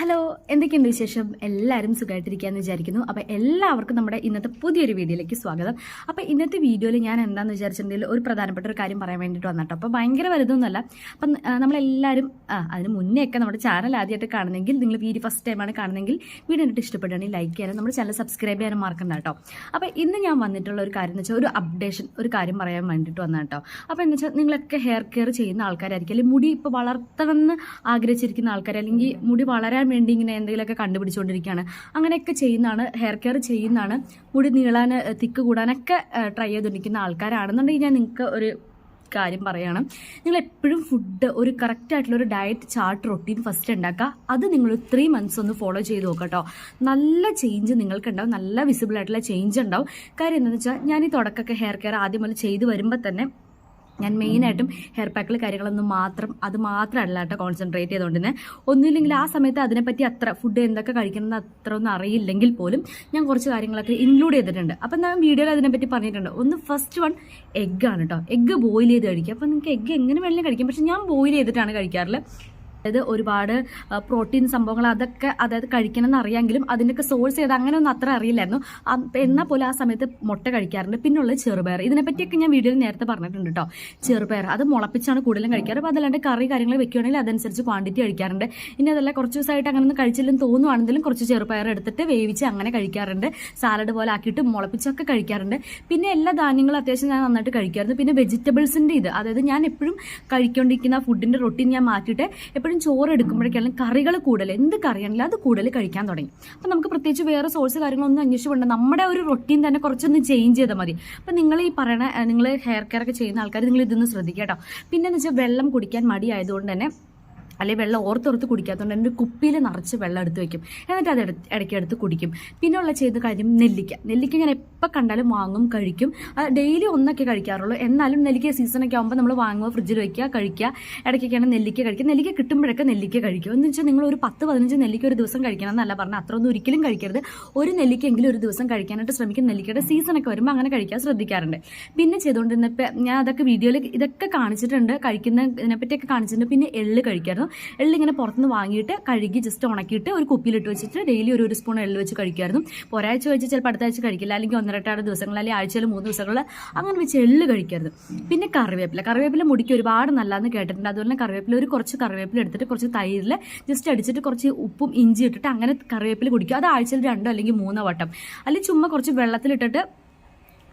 Hello എന്തൊക്കെയുണ്ട് വിശേഷം? എല്ലാവരും സുഖമായിട്ടിരിക്കുകയെന്ന് വിചാരിക്കുന്നു. അപ്പോൾ എല്ലാവർക്കും നമ്മുടെ ഇന്നത്തെ പുതിയൊരു വീഡിയോയിലേക്ക് സ്വാഗതം. അപ്പോൾ ഇന്നത്തെ വീഡിയോയിൽ ഞാൻ എന്താണെന്ന് വിചാരിച്ചിട്ടുണ്ടെങ്കിൽ ഒരു പ്രധാനപ്പെട്ട ഒരു കാര്യം പറയാൻ വേണ്ടിയിട്ട് വന്നിട്ടോ അപ്പോൾ ഭയങ്കര വലുതൊന്നുമല്ല. അപ്പം നമ്മളെല്ലാവരും അതിന് മുന്നേ ഒക്കെ നമ്മുടെ ചാനൽ ആദ്യമായിട്ട് കാണുന്നെങ്കിൽ നിങ്ങൾ വീഡിയോ ഫസ്റ്റ് ടൈമാണ് കാണുന്നെങ്കിൽ വീഡിയോ കണ്ടിട്ട് ഇഷ്ടപ്പെടുകയാണെങ്കിൽ ലൈക്ക് ചെയ്യാനും നമ്മുടെ ചാനൽ സബ്സ്ക്രൈബ് ചെയ്യാനും മറക്കണ്ട കേട്ടോ. അപ്പോൾ ഇന്ന് ഞാൻ വന്നിട്ടുള്ള ഒരു കാര്യം എന്ന് വെച്ചാൽ ഒരു അപ്ഡേഷൻ ഒരു കാര്യം പറയാൻ വേണ്ടിയിട്ട് വന്ന കേട്ടോ. അപ്പോൾ എന്ന് വെച്ചാൽ നിങ്ങളൊക്കെ ഹെയർ കെയർ ചെയ്യുന്ന ആൾക്കാരായിരിക്കും അല്ലെങ്കിൽ മുടി ഇപ്പോൾ വളർത്തണമെന്ന് ആഗ്രഹിച്ചിരിക്കുന്ന ആൾക്കാർ അല്ലെങ്കിൽ മുടി വളരാൻ വേണ്ടി ഇങ്ങനെ എന്തെങ്കിലുമൊക്കെ കണ്ടുപിടിച്ചുകൊണ്ടിരിക്കുകയാണ്. അങ്ങനെയൊക്കെ ചെയ്യുന്നതാണ് ഹെയർ കെയർ ചെയ്യുന്നതാണ്. മുടി നീളാൻ തിക്ക് കൂടാനൊക്കെ ട്രൈ ചെയ്തുകൊണ്ടിരിക്കുന്ന ആൾക്കാരാണെന്നുണ്ടെങ്കിൽ ഞാൻ നിങ്ങൾക്ക് ഒരു കാര്യം പറയണം. നിങ്ങൾ എപ്പോഴും ഫുഡ് ഒരു കറക്റ്റ് ആയിട്ടുള്ള ഒരു ഡയറ്റ് ചാർട്ട് റൊട്ടീൻ ഫസ്റ്റ് ഉണ്ടാക്കുക. അത് നിങ്ങൾ ത്രീ മന്ത്സ് ഒന്ന് ഫോളോ ചെയ്ത് നോക്കട്ടോ നല്ല ചേഞ്ച് നിങ്ങൾക്ക് ഉണ്ടാവും നല്ല വിസിബിൾ ആയിട്ടുള്ള ചേഞ്ച് ഉണ്ടാവും. കാര്യം എന്താണെന്ന് വെച്ചാൽ ഞാൻ ഈ തുടക്കമൊക്കെ ഹെയർ കെയർ ആദ്യം മുതൽ ചെയ്ത് വരുമ്പോൾ തന്നെ ഞാൻ മെയിനായിട്ടും ഹെയർ പാക്കിൽ കാര്യങ്ങളൊന്നും മാത്രം അത് മാത്രമല്ല കേട്ടോ കോൺസെൻട്രേറ്റ് ചെയ്തുകൊണ്ടിരുന്നത് ഒന്നുമില്ലെങ്കിൽ ആ സമയത്ത് അതിനെപ്പറ്റി അത്ര ഫുഡ് എന്തൊക്കെ കഴിക്കണമെന്ന് അത്ര ഒന്നും അറിയില്ലെങ്കിൽ പോലും ഞാൻ കുറച്ച് കാര്യങ്ങളൊക്കെ ഇൻക്ലൂഡ് ചെയ്തിട്ടുണ്ട്. അപ്പം ഞാൻ വീഡിയോയിൽ അതിനെപ്പറ്റി പറഞ്ഞിട്ടുണ്ട്. ഒന്ന് ഫസ്റ്റ് വൺ എഗ്ഗാണ് കേട്ടോ. എഗ്ഗ് ബോയിൽ ചെയ്ത് കഴിക്കുക. അപ്പം നിങ്ങൾക്ക് എഗ്ഗ് എങ്ങനെ വേണമെങ്കിലും കഴിക്കാം. പക്ഷെ ഞാൻ ബോയിൽ ചെയ്തിട്ടാണ് കഴിക്കാറുള്ളത് അതായത് ഒരുപാട് പ്രോട്ടീൻ സംഭവങ്ങൾ അതൊക്കെ അതായത് കഴിക്കണം എന്ന് അറിയാമെങ്കിലും അതിന്റെയൊക്കെ സോഴ്സ് ചെയ്ത് അങ്ങനെയൊന്നും അത്ര അറിയില്ലായിരുന്നു. എന്നാൽ പോലും ആ സമയത്ത് മുട്ട കഴിക്കാറുണ്ട്. പിന്നുള്ളത് ചെറുപയർ. ഇതിനെപ്പറ്റിയൊക്കെ ഞാൻ വീഡിയോയിൽ നേരത്തെ പറഞ്ഞിട്ടുണ്ട് കേട്ടോ ചെറുപയർ. അത് മുളപ്പിച്ചാണ് കൂടുതലും കഴിക്കാറ്. അപ്പോൾ അതല്ലാണ്ട് കറി കാര്യങ്ങൾ വെക്കുകയാണെങ്കിൽ അതനുസരിച്ച് ക്വാണ്ടിറ്റി കഴിക്കാറുണ്ട് ഇനി അതല്ല കുറച്ച് ദിവസമായിട്ട് അങ്ങനെ ഒന്നും കഴിച്ചില്ലെന്ന് തോന്നുവാണെങ്കിലും കുറച്ച് ചെറുപയർ എടുത്തിട്ട് വേവിച്ച് അങ്ങനെ കഴിക്കാറുണ്ട്. സാലഡ് പോലെ ആക്കിയിട്ട് മുളപ്പിച്ചൊക്കെ കഴിക്കാറുണ്ട്. പിന്നെ എല്ലാ ധാന്യങ്ങളും അത്യാവശ്യം ഞാൻ നന്നായിട്ട് കഴിക്കാറുണ്ട്. പിന്നെ വെജിറ്റബിൾസിന്റെ ഇത്. അതായത് ഞാൻ എപ്പോഴും കഴിക്കൊണ്ടിരിക്കുന്ന ഫുഡിന്റെ റൊട്ടീൻ ഞാൻ മാറ്റിയിട്ട് എപ്പോഴും ചോറ് എടുക്കുമ്പോഴേക്കാളും കറികൾ കൂടുതൽ എന്ത് കറിയാണെങ്കിലും അത് കൂടുതൽ കഴിക്കാൻ തുടങ്ങി. അപ്പം നമുക്ക് പ്രത്യേകിച്ച് വേറെ സോഴ്സ് കാര്യങ്ങളൊന്നും അന്വേഷിച്ച് വേണ്ട നമ്മുടെ ഒരു റൊട്ടീൻ തന്നെ കുറച്ചൊന്ന് ചേഞ്ച് ചെയ്താൽ മതി. അപ്പം നിങ്ങൾ ഈ പറയണ നിങ്ങൾ ഹെയർ കെയർ ഒക്കെ ചെയ്യുന്ന ആൾക്കാർ നിങ്ങൾ ഇതൊന്ന് ശ്രദ്ധിക്കുക കേട്ടോ പിന്നെന്ന് വെച്ചാൽ വെള്ളം കുടിക്കാൻ മടിയായതുകൊണ്ട് തന്നെ അല്ലെങ്കിൽ വെള്ളം ഓർത്തോർത്ത് കുടിക്കാത്തതുകൊണ്ട് എന്റെ കുപ്പിയിൽ നിറച്ച് വെള്ളം എടുത്ത് വെക്കും. എന്നിട്ട് അത് ഇടയ്ക്ക് എടുത്ത് കുടിക്കും. പിന്നെയുള്ള ചെയ്ത കാര്യം നെല്ലിക്ക. നെല്ലിക്ക ഞാൻ എപ്പോൾ കണ്ടാലും വാങ്ങും കഴിക്കും. ഡെയിലി ഒന്നൊക്കെ കഴിക്കാറുള്ളൂ. എന്നാലും നെല്ലിക്ക സീസണൊക്കെ ആകുമ്പോൾ നമ്മൾ വാങ്ങുക ഫ്രിഡ്ജിൽ വയ്ക്കുക കഴിക്കുക. ഇടയ്ക്കൊക്കെയാണ് നെല്ലിക്ക കഴിക്കുക. നെല്ലിക്ക കിട്ടുമ്പോഴൊക്കെ നെല്ലിക്ക കഴിക്കും. എന്ന് വെച്ചാൽ നിങ്ങൾ ഒരു പത്ത് പതിനഞ്ച് നെല്ലിക്ക ഒരു ദിവസം കഴിക്കണം എന്നല്ല പറഞ്ഞാൽ അത്ര ഒന്നും ഒരിക്കലും കഴിക്കരുത്. ഒരു നെല്ലിക്കെങ്കിലും ഒരു ദിവസം കഴിക്കാനായിട്ട് ശ്രമിക്കും. നെല്ലിക്കയുടെ സീസണൊക്കെ വരുമ്പോൾ അങ്ങനെ കഴിക്കാൻ ശ്രദ്ധിക്കാറുണ്ട്. പിന്നെ ചെയ്തുകൊണ്ടിരുന്നപ്പോൾ ഞാൻ അതൊക്കെ വീഡിയോയിൽ ഇതൊക്കെ കാണിച്ചിട്ടുണ്ട്. കഴിക്കുന്ന ഇതിനെപ്പറ്റിയൊക്കെ കാണിച്ചിട്ടുണ്ട്. പിന്നെ എള്ള് കഴിക്കായിരുന്നു. എള്ള് ഇങ്ങനെ പുറത്തുനിന്ന് വാങ്ങിയിട്ട് കഴുകി ജസ്റ്റ് ഉണക്കിയിട്ട് ഒരു കുപ്പിയിലിട്ട് വെച്ചിട്ട് ഡെയിലി ഒരു ഒരു സ്പൂൺ എള്ള് വെച്ച് കഴിക്കുമായിരുന്നു ഒരാഴ്ച വെച്ച് ചിലപ്പോൾ അടുത്ത ആഴ്ച കഴിക്കില്ല. അല്ലെങ്കിൽ ഒന്നരട്ടാറ് ദിവസങ്ങൾ അല്ലെങ്കിൽ ആഴ്ചയിൽ മൂന്ന് ദിവസങ്ങളിൽ അങ്ങനെ വെച്ച് എള്ള് കഴിക്കരുത്. പിന്നെ കറിവേപ്പില. കറിവേപ്പില മുടിക്ക് ഒരുപാട് നല്ലതെന്ന് കേട്ടിട്ടുണ്ട്. അതുപോലെ കറിവേപ്പില ഒരു കുറച്ച് കറിവേപ്പില എടുത്തിട്ട് കുറച്ച് തൈരിൽ ജസ്റ്റ് അടിച്ചിട്ട് കുറച്ച് ഉപ്പും ഇഞ്ചി ഇട്ടിട്ട് അങ്ങനെ കറിവേപ്പില കുടിക്കുക. അത് ആഴ്ചയിൽ രണ്ടോ അല്ലെങ്കിൽ മൂന്നോ വട്ടം. അല്ലെങ്കിൽ ചുമ്മാ കുറച്ച് വെള്ളത്തിലിട്ടിട്ട്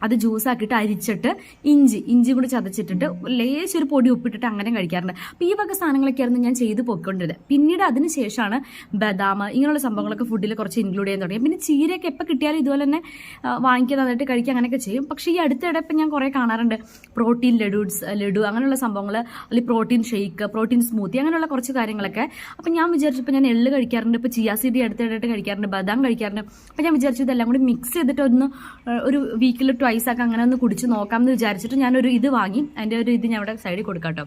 അത് ജ്യൂസ് ആക്കിയിട്ട് അരിച്ചിട്ട് ഇഞ്ചി ഇഞ്ചി കൂടി ചതച്ചിട്ടിട്ട് ലേശം ഒരു പൊടി ഉപ്പിട്ടിട്ട് അങ്ങനെ കഴിക്കാറുണ്ട്. അപ്പോൾ ഈ വക സാധനങ്ങളൊക്കെയായിരുന്നു ഞാൻ ചെയ്ത് പോയിക്കൊണ്ടിരുന്നത്. പിന്നീട് അതിന് ശേഷമാണ് ബദാം ഇങ്ങനെയുള്ള സംഭവങ്ങളൊക്കെ ഫുഡിൽ കുറച്ച് ഇൻക്ലൂഡ് ചെയ്യാൻ തുടങ്ങി. പിന്നെ ചീരയൊക്കെ എപ്പോൾ കിട്ടിയാലും ഇതുപോലെ തന്നെ വാങ്ങിക്കാൻ നന്നായിട്ട് കഴിക്കുക അങ്ങനെയൊക്കെ ചെയ്യും. പക്ഷേ ഈ അടുത്തിടെ ഇപ്പം ഞാൻ കുറേ കാണാറുണ്ട്. പ്രോട്ടീൻ ലഡൂസ് ലഡു അങ്ങനെയുള്ള സംഭവങ്ങൾ അല്ലെങ്കിൽ പ്രോട്ടീൻ ഷെയ്ക്ക് പ്രോട്ടീൻ സ്മൂത്തി അങ്ങനെയുള്ള കുറച്ച് കാര്യങ്ങളൊക്കെ. അപ്പം ഞാൻ വിചാരിച്ചപ്പോൾ ഞാൻ എള്ള് കഴിക്കാറുണ്ട്. ഇപ്പോൾ ചിയാ സീഡി അടുത്തിടായിട്ട് കഴിക്കാറുണ്ട്. ബദാം കഴിക്കാറുണ്ട്. അപ്പം ഞാൻ വിചാരിച്ചു ഇതെല്ലാം കൂടി മിക്സ് ചെയ്തിട്ട് ഒന്ന് ഒരു വീക്കിൽ ട്വൈസ് ഒക്കെ അങ്ങനെ ഒന്ന് കുടിച്ച് നോക്കാം എന്ന് വിചാരിച്ചിട്ട് ഞാനൊരു ഇത് വാങ്ങി. അതിന്റെ ഒരു ഇത് ഞാൻ ഇവിടെ സൈഡിൽ കൊടുക്കാം കേട്ടോ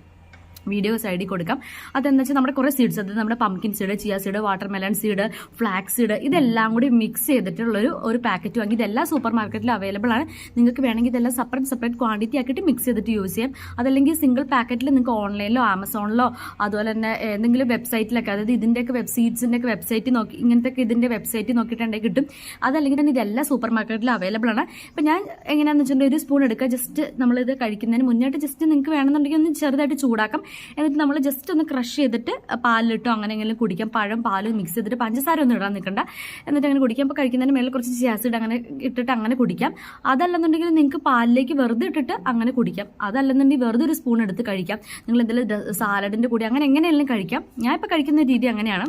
വീഡിയോ ഡി കൊടുക്കാം. അതെന്ന് വെച്ചാൽ നമ്മുടെ കുറേ സീഡ്സ് അതായത് നമ്മുടെ pumpkin seed chia seed watermelon seed flax seed ഇതെല്ലാം കൂടി മിക്സ് ചെയ്തിട്ടുള്ളൊരു ഒരു പാക്കറ്റ് വാങ്ങി. ഇതെല്ലാം സൂപ്പർ മാർക്കറ്റിൽ അവൈലബിൾ ആണ്. നിങ്ങൾക്ക് വേണമെങ്കിൽ ഇതെല്ലാം സെപ്പറേറ്റ് സെപ്പറേറ്റ് ക്വാണ്ടിറ്റി ആക്കിയിട്ട് മിക്സ് ചെയ്തിട്ട് യൂസ് ചെയ്യാം. അതല്ലെങ്കിൽ സിംഗിൾ പാക്കറ്റിൽ നിങ്ങൾക്ക് ഓൺലൈനിലോ ആമസോണിലോ അതുപോലെ തന്നെ ഏതെങ്കിലും വെബ്സൈറ്റിലൊക്കെ അതായത് ഇതിന്റെയൊക്കെ വെബ് സീഡ്സിന്റെയൊക്കെ വെബ്സൈറ്റ് നോക്കി ഇങ്ങനത്തെ ഇതിന്റെ വെബ്സൈറ്റ് നോക്കിയിട്ടുണ്ടെങ്കിൽ കിട്ടും. അതല്ലെങ്കിൽ തന്നെ ഇതെല്ലാം സൂപ്പർ മാർക്കറ്റിൽ അവൈലബിൾ ആണ്. അപ്പം ഞാൻ എങ്ങനെയാണെന്ന് വെച്ചിട്ടുണ്ടെങ്കിൽ ഒരു സ്പൂൺ എടുക്കുക. ജസ്റ്റ് നമ്മളിത് കഴിക്കുന്നതിന് മുന്നായിട്ട് ജസ്റ്റ് നിങ്ങൾക്ക് വേണമെന്നുണ്ടെങ്കിൽ ഒന്ന് ചെറുതായിട്ട് ചൂടാക്കാം. എന്നിട്ട് നമ്മൾ ജസ്റ്റ് ഒന്ന് ക്രഷ് ചെയ്തിട്ട് പാലിലിട്ടോ അങ്ങനെ എങ്കിലും കുടിക്കാം. പഴം പാലും മിക്സ് ചെയ്തിട്ട് പഞ്ചസാര ഒന്നും ഇടാൻ നിൽക്കണ്ട. എന്നിട്ട് അങ്ങനെ കുടിക്കാം. അപ്പോൾ കഴിക്കുന്നതിന് മേലെ കുറച്ച് ചിയാസിഡ് അങ്ങനെ ഇട്ടിട്ട് അങ്ങനെ കുടിക്കാം. അതല്ലെന്നുണ്ടെങ്കിൽ നിങ്ങൾക്ക് പാലിലേക്ക് വെറുതെ ഇട്ടിട്ട് അങ്ങനെ കുടിക്കാം. അതല്ലെന്നുണ്ടെങ്കിൽ വെറുതെ ഒരു സ്പൂൺ എടുത്ത് കഴിക്കാം. നിങ്ങൾ എന്തെങ്കിലും സാലഡിന്റെ കൂടി അങ്ങനെ എങ്ങനെയെങ്കിലും കഴിക്കാം. ഞാൻ ഇപ്പോൾ കഴിക്കുന്ന രീതി അങ്ങനെയാണ്.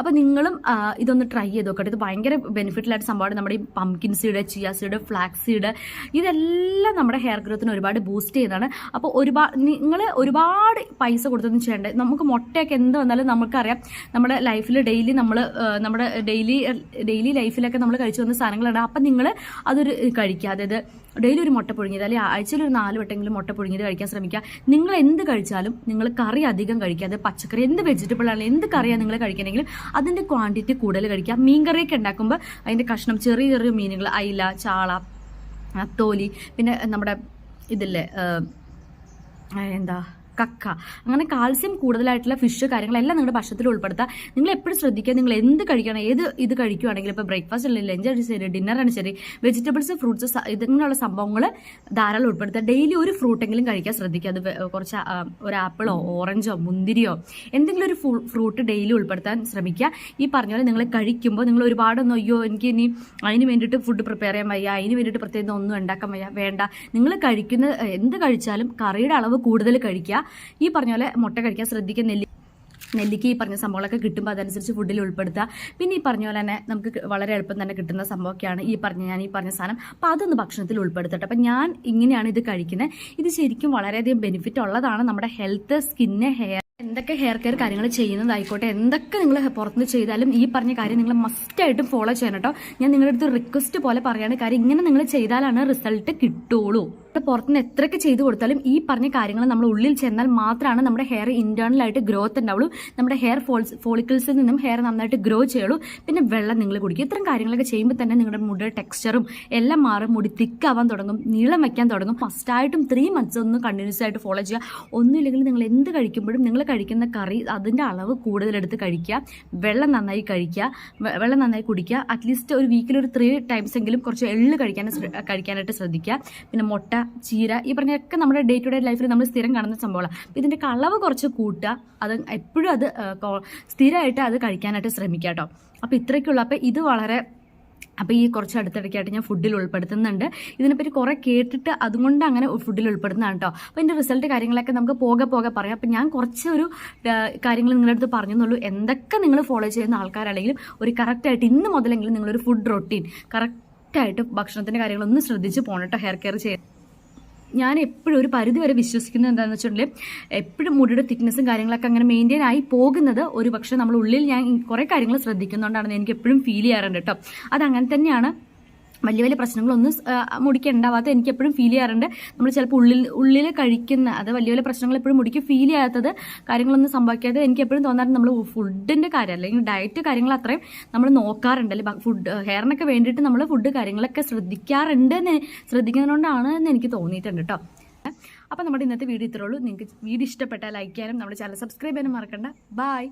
അപ്പോൾ നിങ്ങളും ഇതൊന്ന് ട്രൈ ചെയ്ത് നോക്കട്ടെ ഇത് ഭയങ്കര ബെനിഫിറ്റിലായിട്ട് സംഭവമാണ്. നമ്മുടെ ഈ pumpkin seed chia seed flax seed ഇതെല്ലാം നമ്മുടെ ഹെയർ ഗ്രോത്തിന് ഒരുപാട് ബൂസ്റ്റ് ചെയ്യുന്നതാണ്. അപ്പോൾ ഒരുപാട് നിങ്ങൾ ഒരുപാട് പൈസ കൊടുത്തൊന്നും ചെയ്യേണ്ടത് നമുക്ക് മുട്ടയൊക്കെ എന്ത് വന്നാലും നമുക്കറിയാം. നമ്മുടെ ലൈഫിൽ ഡെയിലി നമ്മൾ നമ്മുടെ ഡെയിലി ഡെയിലി ലൈഫിലൊക്കെ നമ്മൾ കഴിച്ചു വന്ന സാധനങ്ങളുണ്ട് അപ്പം നിങ്ങൾ അതൊരു കഴിക്കുക. അതായത് ഡെയിലി ഒരു മുട്ട പുഴുങ്ങിയത് അല്ലെങ്കിൽ ആഴ്ചയിൽ ഒരു നാല് വട്ടെങ്കിലും മുട്ട പുഴുങ്ങിയത് കഴിക്കാൻ ശ്രമിക്കുക. നിങ്ങൾ എന്ത് കഴിച്ചാലും നിങ്ങൾ കറി അധികം കഴിക്കാതെ പച്ചക്കറി എന്ത് വെജിറ്റബിൾ ആണെങ്കിലും എന്ത് കറിയാണ് നിങ്ങൾ കഴിക്കണമെങ്കിലും അതിന്റെ ക്വാണ്ടിറ്റി കൂടുതൽ കഴിക്കുക. മീൻ കറിയൊക്കെ ഉണ്ടാക്കുമ്പോൾ അതിന്റെ കഷ്ണം ചെറിയ ചെറിയ മീനുകൾ അയില ചാള തോലി പിന്നെ നമ്മുടെ ഇതില്ലേ എന്താ കക്ക. അങ്ങനെ കാൽസ്യം കൂടുതലായിട്ടുള്ള ഫിഷ് കാര്യങ്ങളെല്ലാം നിങ്ങളുടെ ഭക്ഷണത്തിൽ ഉൾപ്പെടുത്തുക നിങ്ങൾ എപ്പോഴും ശ്രദ്ധിക്കുക നിങ്ങൾ എന്ത് കഴിക്കണം ഏത് ഇത് കഴിക്കുകയാണെങ്കിലും ഇപ്പോൾ ബ്രേക്ക്ഫാസ്റ്റ് അല്ലെങ്കിൽ ലഞ്ച് ആണ് ശരി ഡിന്നറാണ് ശരി വെജിറ്റബിൾസ് ഫ്രൂട്ട്സ് ഇതിങ്ങനെയുള്ള സംഭവങ്ങൾ ധാരാളം ഉൾപ്പെടുത്തുക. ഡെയിലി ഒരു ഫ്രൂട്ടെങ്കിലും കഴിക്കാൻ ശ്രദ്ധിക്കുക. അത് കുറച്ച് ഒരു ആപ്പിളോ ഓറഞ്ചോ മുന്തിരിയോ എന്തെങ്കിലും ഒരു ഫ്രൂട്ട് ഡെയിലി ഉൾപ്പെടുത്താൻ ശ്രമിക്കുക. ഈ പറഞ്ഞ പോലെ നിങ്ങൾ കഴിക്കുമ്പോൾ നിങ്ങൾ ഒരുപാടൊന്നും അയ്യോ എനിക്ക് ഇനി അതിന് വേണ്ടിയിട്ട് ഫുഡ് പ്രിപ്പയർ ചെയ്യാൻ വയ്യ അതിന് വേണ്ടിയിട്ട് പ്രത്യേകം ഒന്നും ഉണ്ടാക്കാൻ വയ്യ വേണ്ട. നിങ്ങൾ കഴിക്കുന്ന എന്ത് കഴിച്ചാലും കറിയുടെ അളവ് കൂടുതൽ കഴിക്കുക. ഈ പറഞ്ഞ പോലെ മുട്ട കഴിക്കാൻ ശ്രദ്ധിക്കുക നെല്ലി നെല്ലിക്ക് ഈ പറഞ്ഞ സംഭവങ്ങളൊക്കെ കിട്ടുമ്പോൾ അതനുസരിച്ച് ഫുഡിൽ ഉൾപ്പെടുത്തുക. പിന്നെ ഈ പറഞ്ഞ പോലെ തന്നെ നമുക്ക് വളരെ എളുപ്പം തന്നെ കിട്ടുന്ന സംഭവമൊക്കെയാണ് ഈ പറഞ്ഞ ഞാൻ ഈ പറഞ്ഞ സാധനം. അപ്പം അതൊന്ന് ഭക്ഷണത്തിൽ ഉൾപ്പെടുത്തട്ടെ. അപ്പം ഞാൻ ഇങ്ങനെയാണ് ഇത് കഴിക്കുന്നത് ഇത് ശരിക്കും വളരെയധികം ബെനിഫിറ്റ് ഉള്ളതാണ് നമ്മുടെ ഹെൽത്ത് സ്കിന്ന് ഹെയർ എന്തൊക്കെ ഹെയർ കെയർ കാര്യങ്ങൾ ചെയ്യുന്നതായിക്കോട്ടെ. എന്തൊക്കെ നിങ്ങൾ പുറത്തുനിന്ന് ചെയ്താലും ഈ പറഞ്ഞ കാര്യം നിങ്ങൾ മസ്റ്റായിട്ടും ഫോളോ ചെയ്യണം കേട്ടോ. ഞാൻ നിങ്ങളുടെ അടുത്ത് റിക്വസ്റ്റ് പോലെ പറയുകയാണ് കാര്യം ഇങ്ങനെ നിങ്ങൾ ചെയ്താലാണ് റിസൾട്ട് കിട്ടുള്ളൂ. പുറത്തുനിന്ന് എത്രയൊക്കെ ചെയ്തു കൊടുത്താലും ഈ പറഞ്ഞ കാര്യങ്ങൾ നമ്മൾ ഉള്ളിൽ ചെന്നാൽ മാത്രമാണ് നമ്മുടെ ഹെയർ ഇന്റേണൽ ആയിട്ട് ഗ്രോത്ത് ഉണ്ടാവുള്ളൂ. നമ്മുടെ ഹെയർ ഫോൾസ് ഫോളിക്കിൾസിൽ നിന്നും ഹെയർ നന്നായിട്ട് ഗ്രോ ചെയ്യുള്ളൂ. പിന്നെ വെള്ളം നിങ്ങൾ കുടിക്കും ഇത്തരം കാര്യങ്ങളൊക്കെ ചെയ്യുമ്പോൾ തന്നെ നിങ്ങളുടെ മുടിയുടെ ടെക്സ്ചറും എല്ലാം മാറും. മുടി തിക്ക് ആവാൻ തുടങ്ങും. നീളം വയ്ക്കാൻ തുടങ്ങും. ഫസ്റ്റായിട്ടും ത്രീ മന്ത്സ് ഒന്ന് കണ്ടിന്യൂസ് ആയിട്ട് ഫോളോ ചെയ്യുക. ഒന്നുമില്ലെങ്കിൽ നിങ്ങൾ എന്ത് കഴിക്കുമ്പോഴും നിങ്ങൾ കഴിക്കുന്ന കറി അതിന്റെ അളവ് കൂടുതലെടുത്ത് കഴിക്കുക. വെള്ളം നന്നായി കഴിക്കുക. വെള്ളം നന്നായി കുടിക്കുക. അറ്റ്ലീസ്റ്റ് ഒരു വീക്കിൽ ഒരു ത്രീ ടൈംസ് എങ്കിലും കുറച്ച് എള്ള് കഴിക്കാൻ കഴിക്കാനായിട്ട് ശ്രദ്ധിക്കുക. പിന്നെ മുട്ട ചീര ഈ പറഞ്ഞൊക്കെ നമ്മുടെ ഡേ ടു ഡേ ലൈഫിൽ നമ്മൾ സ്ഥിരം കാണുന്ന സംഭവമാണ് ഇതിന്റെ കളവ് കുറച്ച് കൂട്ടുക അത് എപ്പോഴും അത് സ്ഥിരമായിട്ട് അത് കഴിക്കാനായിട്ട് ശ്രമിക്കുക കേട്ടോ അപ്പോൾ ഇത്രയ്ക്കുള്ള. അപ്പോൾ ഇത് വളരെ അപ്പോൾ ഈ കുറച്ച് അടുത്തിടയ്ക്കായിട്ട് ഞാൻ ഫുഡിൽ ഉൾപ്പെടുത്തുന്നുണ്ട്. ഇതിനെപ്പറ്റി കുറേ കേട്ടിട്ട് അതുകൊണ്ട് അങ്ങനെ ഫുഡിൽ ഉൾപ്പെടുന്നതാണ് കേട്ടോ അപ്പോൾ ഇതിന്റെ റിസൾട്ട് കാര്യങ്ങളൊക്കെ നമുക്ക് പോകെ പോകെ പറയാം. അപ്പോൾ ഞാൻ കുറച്ച് ഒരു കാര്യങ്ങൾ നിങ്ങളുടെ അടുത്ത് പറഞ്ഞെന്നുള്ളൂ. എന്തൊക്കെ നിങ്ങൾ ഫോളോ ചെയ്യുന്ന ആൾക്കാരാണെങ്കിലും ഒരു കറക്റ്റായിട്ട് ഇന്ന് മുതലെങ്കിലും നിങ്ങളൊരു ഫുഡ് റൊട്ടീൻ കറക്റ്റായിട്ട് ഭക്ഷണത്തിന്റെ കാര്യങ്ങളൊന്നും ശ്രദ്ധിച്ച് പോകണം കേട്ടോ ഹെയർ കെയർ ചെയ്യാൻ ഞാൻ എപ്പോഴും ഒരു പരിധി വരെ വിശ്വസിക്കുന്നത് എന്താണെന്ന് വെച്ചിട്ടുണ്ടെങ്കിൽ എപ്പോഴും മുടിയുടെ തിക്നെസ്സും കാര്യങ്ങളൊക്കെ അങ്ങനെ മെയിന്റെയിൻ ആയി പോകുന്നത് ഒരു പക്ഷേ നമ്മൾ ഉള്ളിൽ ഞാൻ കുറേ കാര്യങ്ങൾ ശ്രദ്ധിക്കുന്നുണ്ടാണെന്ന് എനിക്ക് എപ്പോഴും ഫീൽ ചെയ്യാറുണ്ട് കേട്ടോ അത് അങ്ങനെ തന്നെയാണ് വലിയ വലിയ പ്രശ്നങ്ങളൊന്നും ആ, മുടിക്ക് ഉണ്ടാവാത്ത എനിക്ക് എപ്പോഴും ഫീൽ ചെയ്യാറുണ്ട്. നമ്മൾ ചിലപ്പോൾ ഉള്ളിൽ ഉള്ളിൽ കഴിക്കുന്ന അത് വലിയ വലിയ പ്രശ്നങ്ങൾ എപ്പോഴും മുടിക്ക് ഫീൽ ചെയ്യാത്തത് കാര്യങ്ങളൊന്നും സംഭവിക്കാതെ എനിക്ക് എപ്പോഴും തോന്നാറുണ്ട് നമ്മൾ ഫുഡിന്റെ കാര്യം അല്ലെങ്കിൽ ഡയറ്റ് കാര്യങ്ങൾ അത്രയും നമ്മൾ നോക്കാറുണ്ട്. അല്ലെങ്കിൽ ഫുഡ് ഹെയറിനൊക്കെ വേണ്ടിയിട്ട് നമ്മൾ ഫുഡ് കാര്യങ്ങളൊക്കെ ശ്രദ്ധിക്കാറുണ്ട് എന്ന് ശ്രദ്ധിക്കുന്നതുകൊണ്ടാണ് എന്ന് എനിക്ക് തോന്നിയിട്ടുണ്ട് കേട്ടോ അപ്പോൾ നമ്മുടെ ഇന്നത്തെ വീഡിയോ ഇത്രയുള്ളൂ നിങ്ങൾക്ക് വീഡിയോ ഇഷ്ടപ്പെട്ടാൽ ലൈക്ക് ചെയ്യാനും നമ്മുടെ ചാനൽ സബ്സ്ക്രൈബ് ചെയ്യാനും മറക്കണ്ട. ബൈ